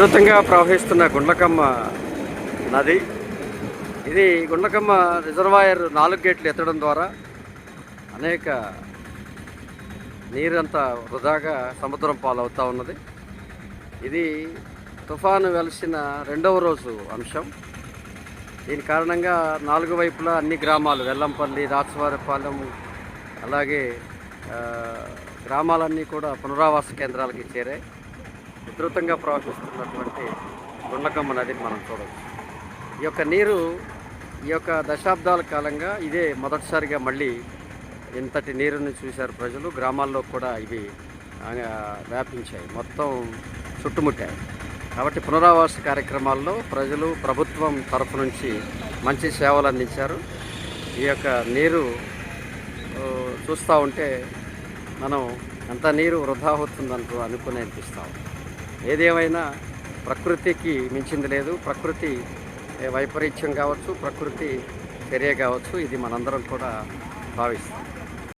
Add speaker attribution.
Speaker 1: విస్తృతంగా ప్రవహిస్తున్న గుండ్లకమ్మ నది. ఇది గుండ్లకమ్మ రిజర్వాయర్ నాలుగు గేట్లు ఎత్తడం ద్వారా అనేక నీరంతా వృధాగా సముద్రం పాలవుతూ ఉన్నది. ఇది తుఫాను వెలిసిన రెండవ రోజు అంశం. దీని కారణంగా నాలుగు వైపులా అన్ని గ్రామాలు వెల్లంపల్లి రాచవారిపాలెం అలాగే గ్రామాలన్నీ కూడా పునరావాస కేంద్రాలకి చేరాయి. విస్తృతంగా ప్రవహిస్తున్నటువంటి గుండకమ్మ నదిని మనం చూడవచ్చు. ఈ యొక్క నీరు ఈ యొక్క దశాబ్దాల కాలంగా ఇదే మొదటిసారిగా మళ్ళీ ఇంతటి నీరుని చూశారు ప్రజలు. గ్రామాల్లో కూడా ఇవి వ్యాపించాయి. మొత్తం చుట్టుముట్టాయి. కాబట్టి పునరావాస కార్యక్రమాల్లో ప్రజలు ప్రభుత్వం తరఫు నుంచి మంచి సేవలు అందించారు. ఈ యొక్క నీరు చూస్తూ ఉంటే మనం ఎంత నీరు వృధా అవుతుందంటూ అనుకుని అనిపిస్తాం ఏదేమైనా ప్రకృతికి మించింది లేదు. ప్రకృతి వైపరీత్యం కావచ్చు ప్రకృతి చర్య కావచ్చు. ఇది మనందరం కూడా భావిస్తాం.